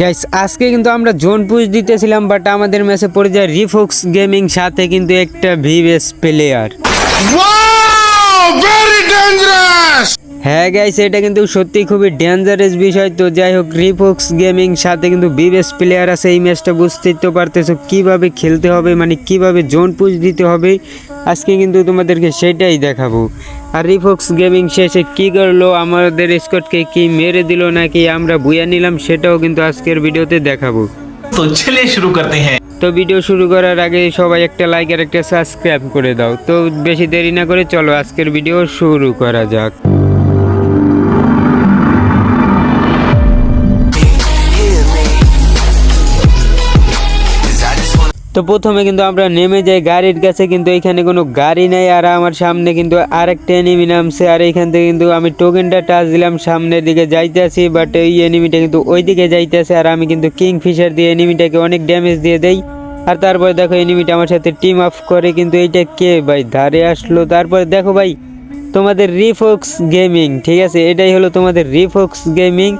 Guys আজকে কিন্তু আমরা জোন পুশ দিতেছিলাম বাট আমাদের ম্যাচে পড়ে যায় রিফোক্স গেমিং সাথে কিন্তু একটা ভিভেস প্লেয়ার! হ্যাঁ গাইস এটা কিন্তু সত্যি খুবই ডেঞ্জারাস বিষয়। তো যাই হোক রিফোক্স গেমিং সাথে কিন্তু বিবেস প্লেয়ার আছে এই ম্যাচটা বুঝতেই তো পারতেছো কীভাবে খেলতে হবে মানে কীভাবে জোন পুশ দিতে হবে। আজকে কিন্তু তোমাদেরকে সেটাই দেখাবো। আর রিফক্স গেমিং শেষে কি করল? আমাদের স্কটকে কি মেরে দিল নাকি আমরা বুয়া নিলাম সেটাও কিন্তু আজকের ভিডিওতে দেখাবো। তো চলে শুরু করতে হ্যাঁ। তো ভিডিও শুরু করার আগে সবাই একটা লাইক আর একটা সাবস্ক্রাইব করে দাও। তো বেশি দেরি না করে চলো আজকের ভিডিও শুরু করা যাক। তো প্রথমে কিন্তু আমরা নেমে যাই গাড়ির কাছে, কিন্তু এখানে কোনো গাড়ি নেই আর আমার সামনে কিন্তু আরেকটা এনিমি নামছে। আর এইখান থেকে কিন্তু আমি টোকেনটা টাচ দিলাম, সামনের দিকে যাইতেছি বাট এই এনিমিটা কিন্তু ওই দিকে যাইতেছে। আর আমি কিন্তু কিং ফিশার দিয়ে এনিমিটাকে অনেক ড্যামেজ দিয়ে দেই। আর তারপরে দেখো এনিমিটা আমার সাথে টিম আপ করে, কিন্তু এইটা কে ভাই? ধারে আসলো। তারপরে দেখো ভাই, তোমাদের রিফোক্স গেমিং ঠিক আছে? এটাই হলো তোমাদের রিফোক্স গেমিং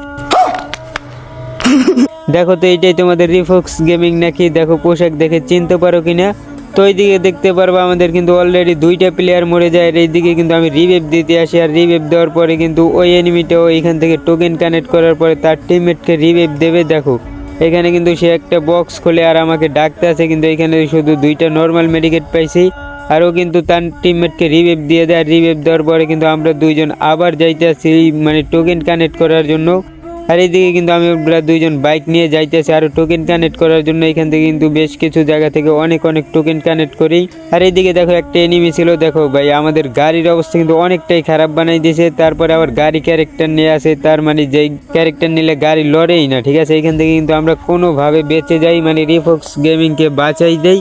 দেখো তো এইটাই তোমাদের রিফক্স গেমিং নাকি? দেখো পোশাক দেখে চিনতে পারো কিনা? তো এইদিকে দেখতে পারব আমাদের কিন্তু অলরেডি দুইটা প্লেয়ার মরে যায় আর এইদিকে কিন্তু আমি রিভেভ দিতে আসি আর রিভেভ দেওয়ার পরে কিন্তু ওই এনিমিটাও এখান থেকে টোকেন কানেক্ট করার পরে তার টিমমেটকে রিভেভ দেবে, দেখো। এখানে কিন্তু সে একটা বক্স খোলে আর আমাকে ডাকতে আছে কিন্তু এখানে শুধু দুইটা নর্মাল মেডিকেট পাইছি। আরও কিন্তু তার টিমমেটকে রিভেভ দিয়ে দেয়, আর রিভেভ দেওয়ার পরে কিন্তু আমরা দুইজন আবার যাইতে আসি মানে টোকেন কানেক্ট করার জন্য। আর এইদিকে কিন্তু আমি দুইজন বাইক নিয়ে যাইতেছি আর টোকেন কানেক্ট করার জন্য এখান থেকে কিন্তু বেশ কিছু জায়গা থেকে অনেক অনেক টোকেন কানেক্ট করি। আর এইদিকে দেখো একটা এনিমি ছিল, দেখো ভাই, আমাদের গাড়ির অবস্থা কিন্তু অনেকটাই খারাপ বানাই দিয়েছে তারপরে আবার গাড়ি ক্যারেক্টার নিয়ে আসে, তার মানে যেই ক্যারেক্টার নিলে গাড়ি লড়েই না, ঠিক আছে? এখান থেকে কিন্তু আমরা কোনোভাবে বেঁচে যাই মানে রিফক্স গেমিংকে বাঁচাই দেই।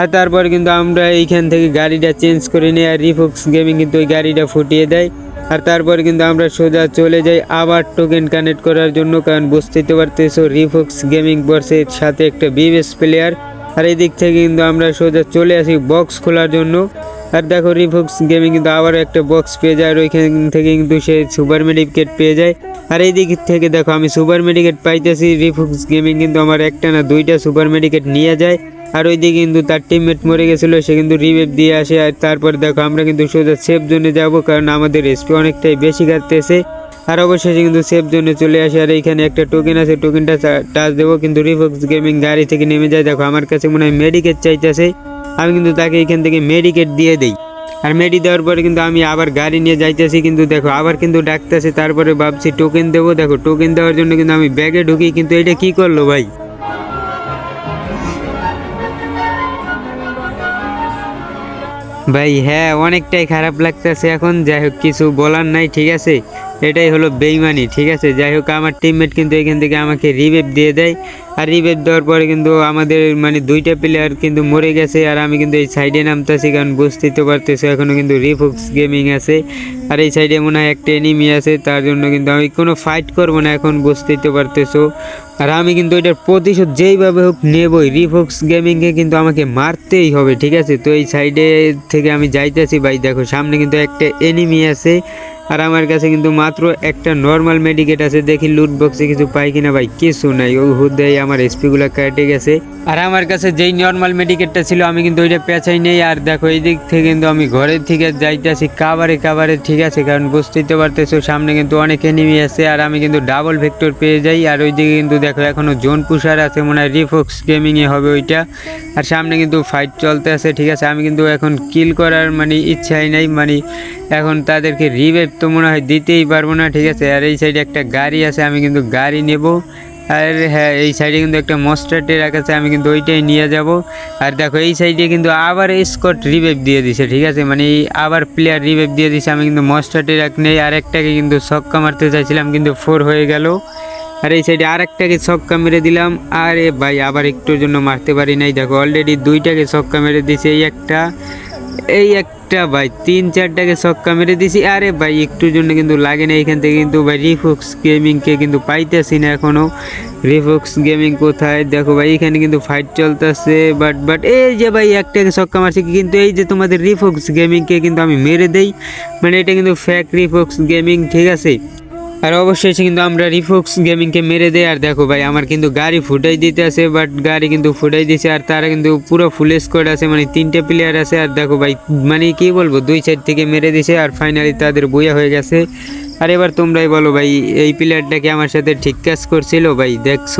আর তারপর কিন্তু আমরা এইখান থেকে গাড়িটা চেঞ্জ করে নিই আর রিফক্স গেমিং কিন্তু ওই গাড়িটা ফুটিয়ে দেয়। আর তারপরে কিন্তু আমরা সোজা চলে যাই আবার টোকেন কানেক্ট করার জন্য, কারণ বুঝতেই পারতেছো রিফক্স গেমিং বর্ষের সাথে একটা বিবেস প্লেয়ার আর এই দিক থেকে কিন্তু আমরা সোজা চলে আসি বক্স খোলার জন্য। আর দেখো রিফক্স গেমিং কিন্তু আবার একটা বক্স পেয়ে যায়, আর ওইখান থেকে কিন্তু সে সুপার মেডিকেট পেয়ে যায়। আর এই দিক থেকে দেখো আমি সুপার মেডিকেট পাইতেছি রিফক্স গেমিং কিন্তু আমার একটা না দুইটা সুপার মেডিকেট নিয়ে যায়। আর ওইদিকে কিন্তু তার টিমমেট মরে গেছিল, সে কিন্তু রিভেভ দিয়ে আসে। আর তারপর দেখো, আমরা কিন্তু সোজা সেফ জোনে যাব, কারণ আমাদের এসপি অনেকটাই বেশি কাটতেছে। আর অবশেষে কিন্তু সেফ জোনে চলে আসে, আর এইখানে একটা টোকেন আছে টোকেনটা টাচ দেবো, কিন্তু রিফক্স গেমিং গাড়ি থেকে নেমে যায়। দেখো, আমার কাছে মনে হয় মেডিকেট চাইতেছে। আমি কিন্তু তাকে এখান থেকে মেডিকেট দিয়ে দিই। আর মেডি দেওয়ার পরে কিন্তু আমি আবার গাড়ি নিয়ে যাইতেছি, কিন্তু দেখো, আবার কিন্তু ডাকতেছে। তারপরে ভাবছি টোকেন দেবো। দেখো টোকেন দেওয়ার জন্য কিন্তু আমি ব্যাগে ঢুকি, কিন্তু এটা কি করল ভাই? ভাই হ্যাঁ অনেকটাই খারাপ লাগতেছে এখন। যাই হোক কিছু বলার নাই ঠিক আছে? এটাই হলো বেইমানি, ঠিক আছে? যাই হোক, আমার টিমমেট কিন্তু এখান থেকে আমাকে রিভেভ দিয়ে দেয়। আর রিভেভ দেওয়ার পরে কিন্তু আমাদের মানে দুইটা প্লেয়ার কিন্তু মরে গেছে, আর আমি কিন্তু এই সাইডে নামতেছি, কারণ বুঝতেই তো পারতেছো এখনও কিন্তু রিফক্স গেমিং আছে। আর এই সাইডে মনে হয় একটা এনিমি আছে, তার জন্য কিন্তু আমি কোনো ফাইট করব না এখন, বুঝতেই তো পারতেছো। আর আমি কিন্তু এটার প্রতিশোধ যেইভাবে হোক নেবই রিফক্স গেমিংকে কিন্তু আমাকে মারতেই হবে, ঠিক আছে? তো এই সাইডে থেকে আমি যাইতেছি, ভাই, দেখো, সামনে কিন্তু একটা এনিমি আছে। আর আমার কাছে কিন্তু মাত্র একটা নর্মাল মেডিকেট আছে, দেখি লুট বক্সে কিছু পাই কিনা ভাই, কিছু নাই। ওই হুদাই আমার এসপিগুলো কেটে গেছে। আর আমার কাছে যেই নর্মাল মেডিকেটটা ছিল, আমি কিন্তু ওইটা পেঁচাই নেই। আর দেখো এই দিক থেকে কিন্তু আমি ঘরের থেকে যাইতেছি, কাবারে কাবারে, ঠিক আছে? কারণ বুঝতেই তো পারতেছো, সামনে কিন্তু অনেক এনিমি আছে, আর আমি কিন্তু ডাবল ভেক্টর পেয়ে যাই। আর ওইদিকে কিন্তু দেখো এখনও জোন পুষার আছে, মনে হয় রিফক্স গেমিংয়ে হবে ওইটা। আর সামনে কিন্তু ফাইট চলতে আছে, ঠিক আছে? আমি কিন্তু এখন কিল করার মানে ইচ্ছাই নাই মানে এখন তাদেরকে রিভেভ তো মনে হয় দিতেই পারব না, ঠিক আছে? আর এই সাইডে একটা গাড়ি আছে, আমি কিন্তু গাড়ি নেব। আর হ্যাঁ এই সাইডে কিন্তু একটা মস্টার ট্রাক আছে, আমি কিন্তু ওইটাই নিয়ে যাব। আর দেখো, এই সাইডে কিন্তু আবার স্কট রিভেভ দিয়ে দিছে, ঠিক আছে? মানে এই আবার প্লেয়ার রিভেভ দিয়ে দিছে, আমি কিন্তু মস্টার ট্রাক নেই। আর একটাকে কিন্তু ছক্কা মারতে চাইছিলাম, কিন্তু ফোর হয়ে গেল। আর এই সাইডে আর একটাকে ছক্কা মেরে দিলাম। আরে ভাই, আবার একটুর জন্য মারতে পারি নাই। দেখো অলরেডি দুইটাকে ছক্কা মেরে দিছে, এই একটা। এই একটা ভাই, তিন চারটাকে ছক্কা মেরে দিছি। আরে ভাই, একটুর জন্য কিন্তু লাগে না এখান থেকে কিন্তু ভাই রিফক্স গেমিংকে কিন্তু পাইতেছি না এখনও রিফক্স গেমিং কোথায়? দেখো ভাই, এখানে কিন্তু ফাইট চলতেছে বাট বাট এই যে ভাই, একটাকে ছক্কা মারছি কিন্তু এই যে তোমাদের রিফক্স গেমিংকে কিন্তু আমি মেরে দেই। মানে এটা কিন্তু ফ্যাক রিফক্স গেমিং ঠিক আছে? আর অবশ্যই এসে কিন্তু আমরা রিফোক্স গেমিংকে মেরে দেয়। আর দেখো ভাই, আমার কিন্তু গাড়ি ফুটাই দিতে আছে বাট গাড়ি কিন্তু ফুটাই দিছে, আর তারা কিন্তু পুরো ফুল স্কোয়াড আছে মানে তিনটে প্লেয়ার আছে। আর দেখো ভাই মানে কি বলব, দুই সাইড থেকে মেরে দিছে, আর ফাইনালি তাদের বইয়া হয়ে গেছে। আর এবার তোমরাই বলো ভাই, এই প্লেয়ারটা কি আমার সাথে ঠিক কাজ করছিল? ভাই, দেখছ।